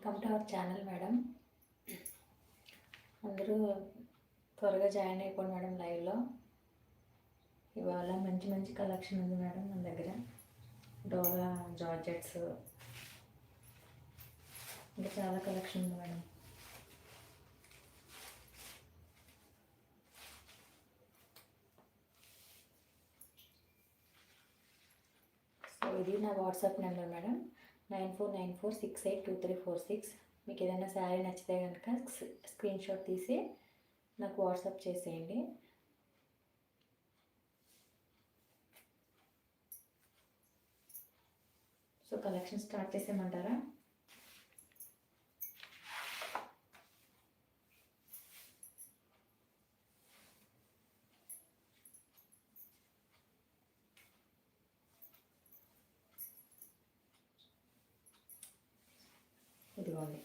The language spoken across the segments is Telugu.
Welcome to our channel madam అందరూ త్వరగా జాయిన్ అయిపోండి మేడం లైవ్లో ఇవాళ మంచి మంచి కలెక్షన్ ఉంది మేడం మన దగ్గర. Dola georgettes. ఇంకా చాలా కలెక్షన్ ఉంది మేడం సో ఇది నా WhatsApp number madam nine four nine four six eight two three four six. మీకు ఏదైనా శారీ నచ్చితే కనుక స్క్రీన్ షాట్ తీసి నాకు వాట్సాప్ చేసేయండి. సో కలెక్షన్ స్టార్ట్ చేసేయమంటారా ఇదిగోండి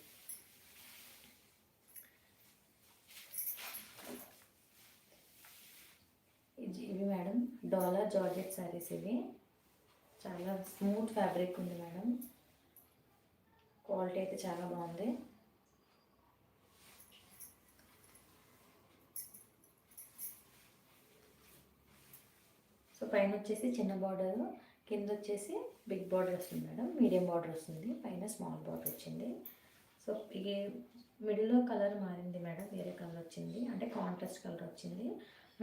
ఇది- ఇవి మేడం డాలర్ జార్జెట్ శారీస్ ఇవి. చాలా స్మూత్ ఫ్యాబ్రిక్ ఉంది మేడం. క్వాలిటీ అయితే చాలా బాగుంది. సో పైన వచ్చేసి చిన్న బార్డర్ కింద వచ్చేసి బిగ్ బార్డర్ వస్తుంది మేడం. మీడియం బార్డర్ వస్తుంది. పైన స్మాల్ బార్డర్ వచ్చింది. సో ఇది మిడిల్లో కలర్ మారింది మేడం. వేరే కలర్ వచ్చింది. అంటే కాంట్రాస్ట్ కలర్ వచ్చింది.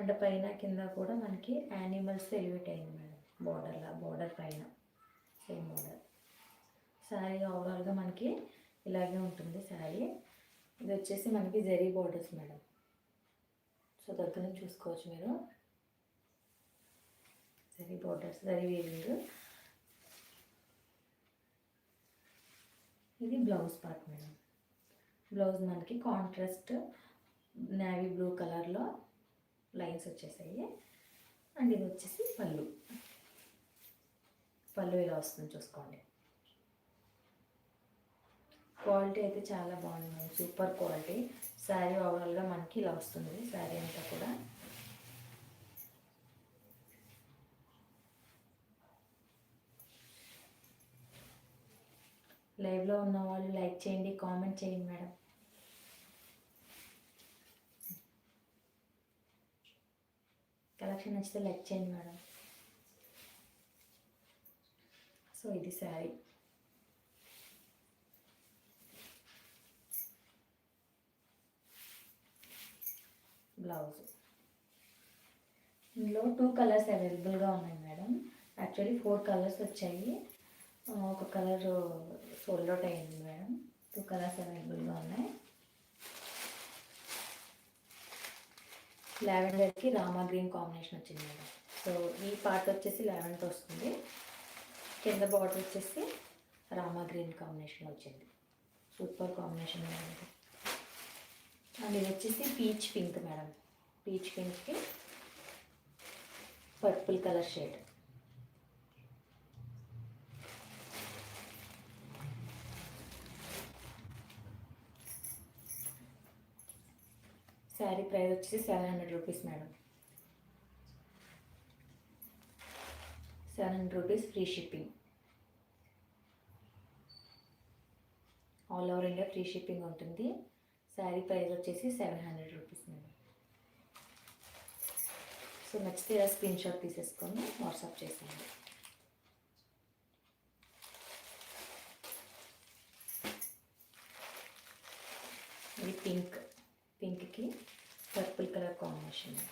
అంటే పైన కింద కూడా మనకి యానిమల్స్ ఎలివేట్ అయింది మేడం. బార్డర్లా బార్డర్ పైన. సేమ్ బార్డర్ శారీ ఓవరాల్గా మనకి ఇలాగే ఉంటుంది శారీ. ఇది వచ్చేసి మనకి జరీ బార్డర్స్ మేడం. సో దగ్గర నుంచి చూసుకోవచ్చు మీరు. జరీ బార్డర్స్ జరీ వీవింగ్ ఇది బ్లౌజ్ పార్ట్ మేడం. బ్లౌజ్ మనకి కాంట్రాస్ట్ నేవీ బ్లూ కలర్లో లైన్స్ వచ్చేసాయి. అండ్ ఇది వచ్చేసి పళ్ళు. పళ్ళు ఇలా వస్తుంది చూసుకోండి. క్వాలిటీ అయితే చాలా బాగుంది సూపర్ క్వాలిటీ. శారీ ఓవరాల్గా మనకి ఇలా వస్తుంది. శారీ అంతా కూడా. లైవ్లో ఉన్న వాళ్ళు లైక్ చేయండి కామెంట్ చేయండి మేడం. కలెక్షన్ నచ్చితే లైక్ చేయండి మేడం. సో ఇది శారీ. బ్లౌజ్. ఇందులో టూ కలర్స్ అవైలబుల్గా ఉన్నాయి మేడం. యాక్చువల్లీ ఫోర్ కలర్స్ వచ్చాయి. ఒక కలర్ సోల్డ్ అవుట్ అయింది మేడం. టూ కలర్స్ అవైలబుల్గా ఉన్నాయి. లావెండర్కి రామా గ్రీన్ కాంబినేషన్ వచ్చింది మేడం. సో ఈ పార్ట్ వచ్చేసి లావెండర్ వస్తుంది. కింద బార్డర్ వచ్చేసి రామా గ్రీన్ కాంబినేషన్ వచ్చింది. సూపర్ కాంబినేషన్ మేడం అండ్ ఇది వచ్చేసి పీచ్ పింక్ మేడం. పీచ్ పింక్కి purple colour shade. Sari price వచ్చేసి seven hundred rupees madam. Seven hundred rupees free shipping. All over India free shipping ఉంటుంది. శారీ ప్రైస్ వచ్చేసి seven hundred rupees madam. So నచ్చితే స్క్రీన్ షాట్ తీసేసుకొని వాట్సాప్ చేసేయండి ఇది పింక్ పింక్కి పర్పుల్ కలర్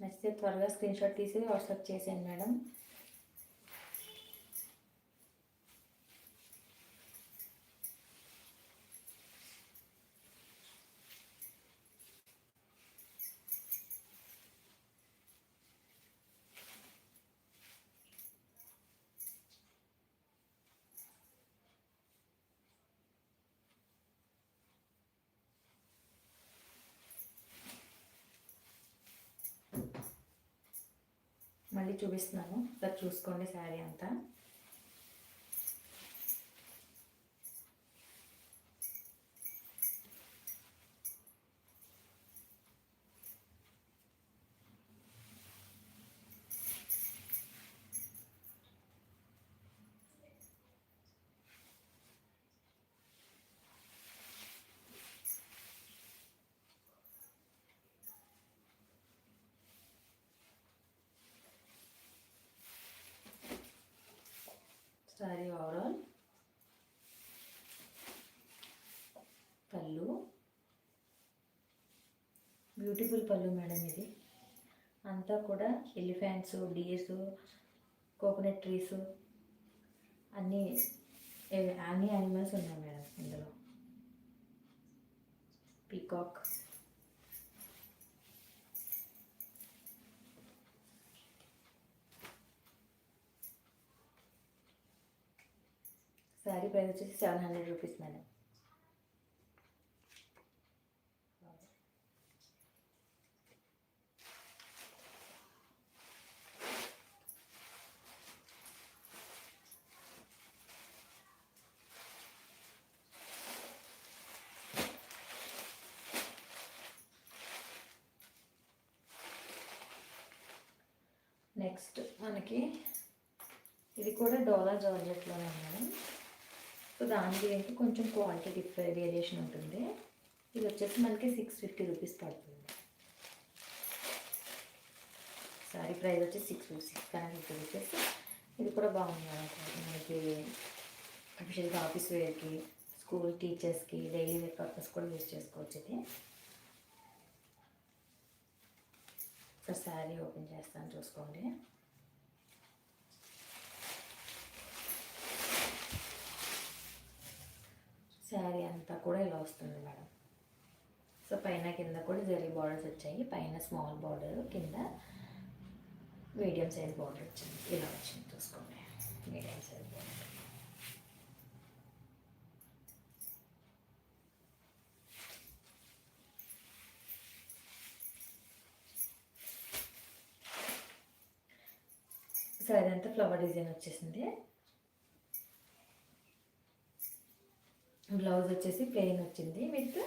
నచ్చితే త్వరగా స్క్రీన్ షాట్ తీసి వాట్సాప్ చేసేయండి మేడం మళ్ళీ చూపిస్తున్నాను. ఒకసారి చూసుకోండి శారీ అంతా. Sari overall pallu. Beautiful pallu madam ఇది. అంతా కూడా ఎలిఫెంట్స్ డీస్ కోకోనట్ ట్రీస్ అన్నీ అన్ని యానిమల్స్ ఉన్నాయి మేడం ఇందులో. పీకాక్ శారీ ప్రైస్ వచ్చేసి seven hundred rupees madam. Next మనకి ఇది కూడా డోలా జార్జెట్లోనే మేడం. సో దానికి దీనికి కొంచెం క్వాలిటీ డిఫర్ వేరియేషన్ ఉంటుంది. ఇది వచ్చేసి మనకి సిక్స్ ఫిఫ్టీ రూపీస్ పడుతుంది. సారీ ప్రైస్ వచ్చి six six hundred fifty rupees ఇది కూడా బాగుంది మనకి అఫిషియల్గా ఆఫీస్ వేర్కి స్కూల్ టీచర్స్కి డైలీ వేర్ పర్పస్ కూడా యూజ్ చేసుకోవచ్చు ఇది. ఒక శారీ ఓపెన్ చేస్తాను చూసుకోండి. శారీ అంతా కూడా ఇలా వస్తుంది మేడం. సో పైన కింద కూడా జరీ బార్డర్స్ వచ్చాయి. పైన స్మాల్ బార్డర్ కింద మీడియం సైజ్ బార్డర్ వచ్చింది ఇలా వచ్చింది చూసుకోండి. మీడియం సైజ్ బార్డర్ సో అదంతా ఫ్లవర్ డిజైన్ వచ్చేసింది. బ్లౌజ్ వచ్చేసి ప్లెయిన్ వచ్చింది విత్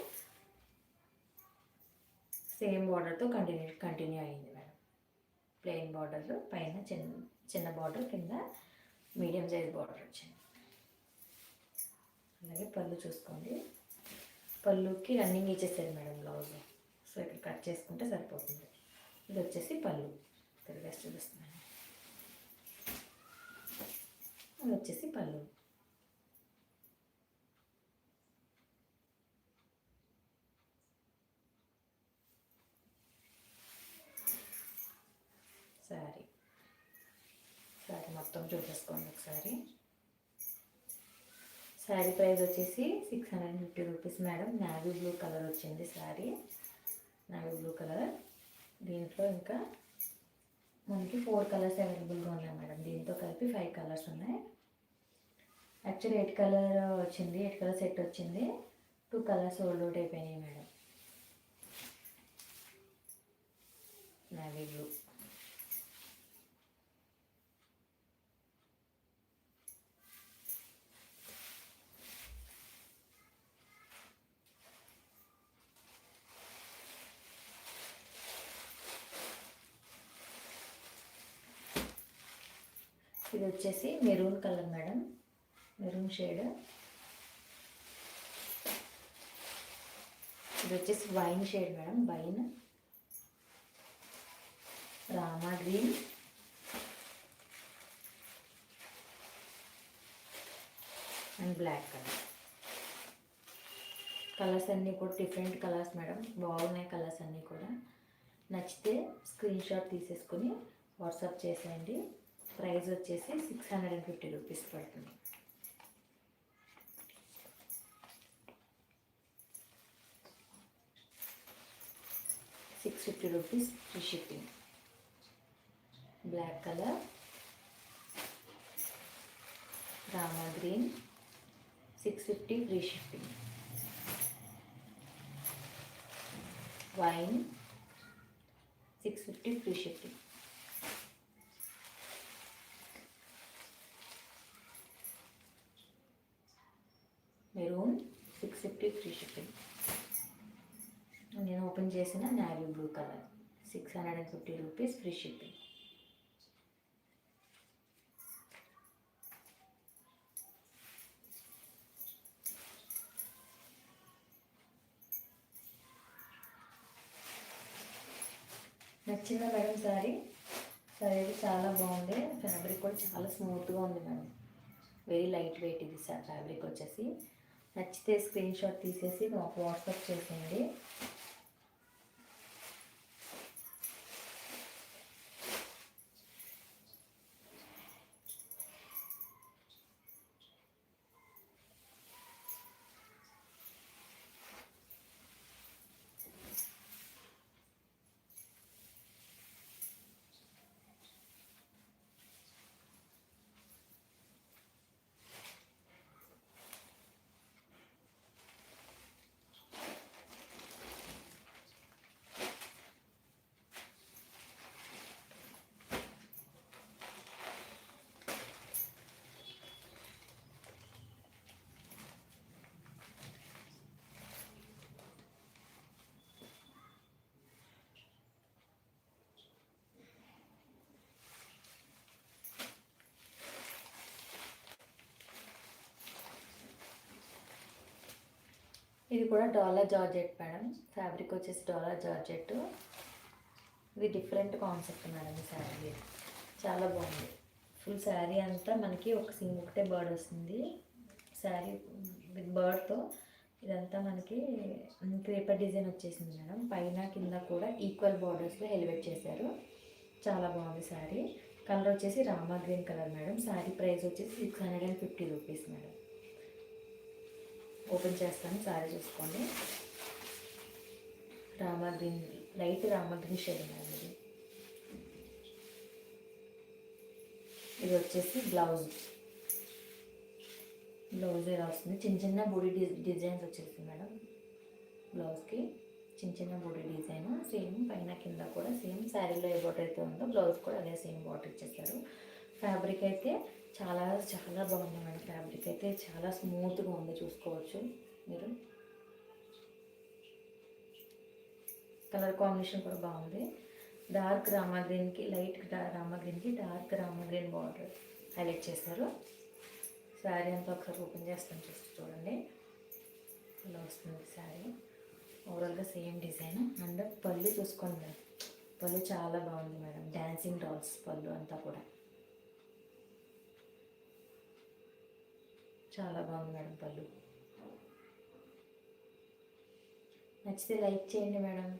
సేమ్ బార్డర్తో కంటిన్యూ కంటిన్యూ అయింది మేడం ప్లెయిన్ బార్డర్ పైన చిన్న చిన్న బార్డర్ కింద మీడియం సైజ్ బార్డర్ వచ్చింది. అలాగే పళ్ళు చూసుకోండి. పళ్ళుకి రన్నింగ్ ఇచ్చేసారు మేడం బ్లౌజ్ సో ఇక్కడ కట్ చేసుకుంటే సరిపోతుంది. ఇది వచ్చేసి పళ్ళు. తిరిగి చూపిస్తున్నాను. ఇది వచ్చేసి పళ్ళు. శారీ శారీ మొత్తం చూసేసుకోండి ఒకసారి. శారీ ప్రైస్ వచ్చేసి six hundred fifty rupees madam. Navy blue colour వచ్చింది శారీ నావీ బ్లూ కలర్. దీంట్లో ఇంకా మనకి ఫోర్ కలర్స్ అవైలబుల్గా ఉన్నాయి మేడం. దీంతో కలిపి ఫైవ్ కలర్స్ ఉన్నాయి. యాక్చువల్లీ ఎయిట్ కలర్ వచ్చింది ఎయిట్ కలర్ సెట్ వచ్చింది. టూ కలర్స్ ఓల్డ్ అవుట్ అయిపోయినాయి మేడం. నావీ బ్లూ ఇది వచ్చేసి maroon colour madam. Maroon shade. ఇది వచ్చేసి wine shade madam wine. Rama green. And black colour. Colours అన్నీ కూడా డిఫరెంట్ కలర్స్ మేడం. బాగున్నాయి కలర్స్ అన్నీ కూడా. నచ్చితే స్క్రీన్ షాట్ తీసేసుకొని వాట్సాప్ చేసేయండి. ప్రైస్ వచ్చేసి six hundred and fifty rupees పడుతుంది. Six fifty rupees free shipping. Black colour. Rama green. Six fifty free shipping. Wine. Six fifty free shipping. Maroon six fifty free shipping నేను ఓపెన్ చేసిన navy blue colour six hundred and fifty rupees free shipping నచ్చిందా మేడం సారీ. సారీ చాలా బాగుంది. ఫ్యాబ్రిక్ కూడా చాలా స్మూత్గా ఉంది మేడం. వెరీ లైట్ వెయిట్ ఇది సార్ ఫ్యాబ్రిక్ వచ్చేసి. నచ్చితే స్క్రీన్ షాట్ తీసేసి మాకు వాట్సాప్ చేసేయండి. ఇది కూడా డాలర్ జార్జెట్ మేడం. ఫ్యాబ్రిక్ వచ్చేసి డాలర్ జార్జెట్. ఇది డిఫరెంట్ కాన్సెప్ట్ మేడం ఈ శారీ. చాలా బాగుంది. ఫుల్ శారీ అంతా మనకి ఒక సింగ్ ఒకటే బర్డ్ వస్తుంది. శారీ విత్ బర్డ్తో ఇదంతా మనకి పేపర్ డిజైన్ వచ్చేసింది మేడం. పైన కింద కూడా ఈక్వల్ బార్డర్స్లో ఎలివేట్ చేశారు. చాలా బాగుంది శారీ. కలర్ వచ్చేసి rama green colour madam. Sari price వచ్చేసి six hundred and fifty rupees madam. Open చేస్తాను సారీ చూసుకోండి. Rama green light rama green shade madam ఇది. ఇది వచ్చేసి బ్లౌజ్. బ్లౌజ్ ఇలా వస్తుంది? చిన్న చిన్న బూడి డిజైన్స్ వచ్చేసి మేడం. బ్లౌజ్కి చిన్న చిన్న బూడి డిజైన్ సేమ్ పైన కింద కూడా సేమ్ శారీలో ఏ బాటర్ అయితే ఉందో బ్లౌజ్ కూడా అదే సేమ్ బాటర్ ఇచ్చేసారు ఫ్యాబ్రిక్ అయితే చాలా చాలా బాగుంది మేడం ఫ్యాబ్రిక్ అయితే. చాలా స్మూత్గా ఉంది చూసుకోవచ్చు మీరు. కలర్ కాంబినేషన్ కూడా బాగుంది. డార్క్ రామా గ్రీన్కి లైట్ రామా గ్రీన్కి డార్క్ రామా గ్రీన్ బార్డర్ హైలైట్ చేశారు. శారీ అంతా ఒకసారి ఓపెన్ చేస్తాను చూసి చూడండి. ఇలా వస్తుంది శారీ ఓవరాల్గా సేమ్ డిజైన్ అండ్ పళ్ళు చూసుకోండి. మేడం పళ్ళు చాలా బాగుంది మేడం. డ్యాన్సింగ్ డాల్స్ పళ్ళు అంతా కూడా. చాలా బాగుంది మేడం పళ్ళు. నచ్చితే లైక్ చేయండి మేడం.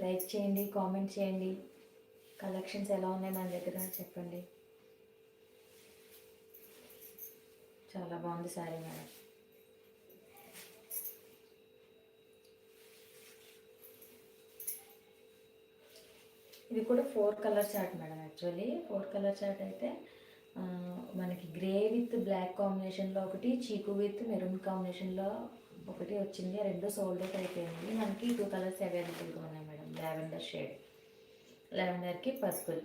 లైక్ చేయండి కామెంట్ చేయండి. కలెక్షన్స్ ఎలా ఉన్నాయి మన దగ్గర చెప్పండి. చాలా బాగుంది సారీ మేడం. ఇది కూడా four colour chart madam actually. Four colour chart అయితే మనకి గ్రే విత్ బ్లాక్ కాంబినేషన్లో ఒకటి చీకు విత్ మెరూన్ కాంబినేషన్లో ఒకటి వచ్చింది. రెండు సోల్డ్ అవుట్ అయిపోయింది. మనకి టూ కలర్స్ అవైలబుల్గా ఉన్నాయి మేడం. Lavender shade. లావెండర్కి పర్పుల్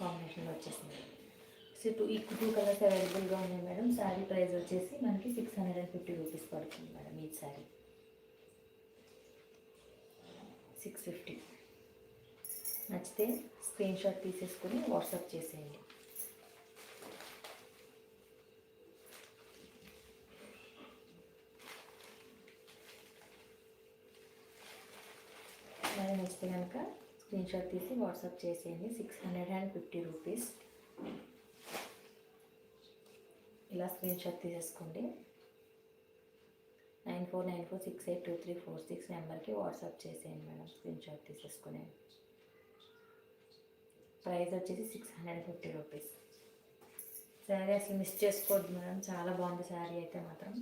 కాంబినేషన్లో వచ్చేసింది. సో టూ ఈ టూ కలర్స్ అవైలబుల్గా ఉన్నాయి మేడం. శారీ ప్రైస్ వచ్చేసి మనకి six hundred and fifty rupees పడుతుంది మేడం ఈ శారీ సిక్స్ ఫిఫ్టీ. నచ్చితే స్క్రీన్ షాట్ తీసేసుకుని వాట్సాప్ చేసేయండి. మరి నచ్చితే కనుక స్క్రీన్ షాట్ తీసి వాట్సాప్ చేసేయండి. Six hundred and fifty rupees ఇలా స్క్రీన్ షాట్ తీసేసుకోండి. Nine four nine four six eight two three four six నెంబర్కి వాట్సాప్ చేసేయండి మేడం. స్క్రీన్ షాట్ తీసేసుకుని. ప్రైస్ వచ్చేసి six hundred fifty rupees. Sari అసలు మిస్ చేసుకోవద్దు మేడం చాలా బాగుంది శారీ అయితే మాత్రం.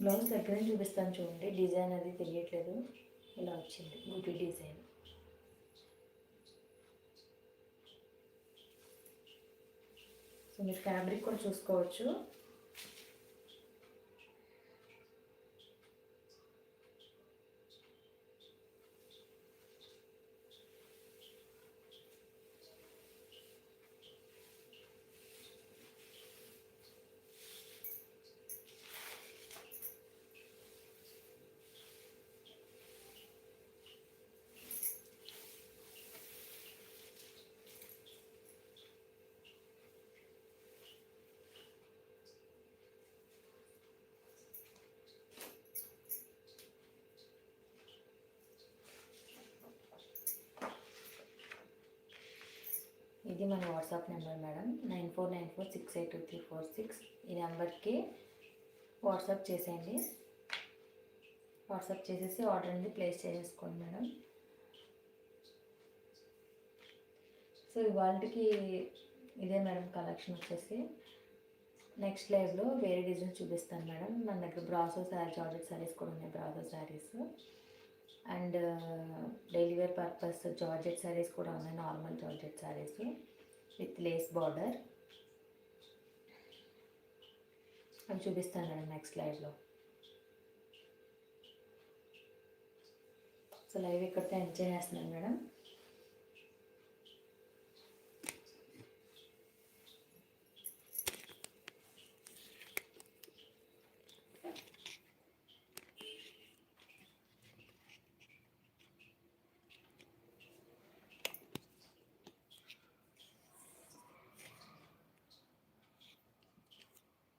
బ్లౌజ్ దగ్గర చూపిస్తాను చూడండి డిజైన్ అది తెలియట్లేదు. ఇలా వచ్చింది బూటీ డిజైన్. సో మీరు ఫ్యాబ్రిక్ కూడా చూసుకోవచ్చు. ఇది మన WhatsApp number madam. Nine four nine four six eight two three four six. ఈ నెంబర్కి వాట్సాప్ చేసేయండి. వాట్సాప్ చేసేసి ఆర్డర్ అనేది ప్లేస్ చేసేసుకోండి మేడం. సో ఇవాళకి ఇదే మేడం కలెక్షన్ వచ్చేసి. నెక్స్ట్ లైవ్లో వేరే డిజైన్స్ చూపిస్తాను మేడం. మన దగ్గర బ్రాసో శారీ జార్జెట్ శారీస్ కూడా ఉన్నాయి brasso saris. And daily wear purpose georgette saris కూడా ఉన్నాయి normal georgette saris with lace border. అవి చూపిస్తాను మేడం నెక్స్ట్ లైవ్లో సో లైవ్ ఇక్కడితో ఎంజాయ్ చేస్తున్నాను మేడం.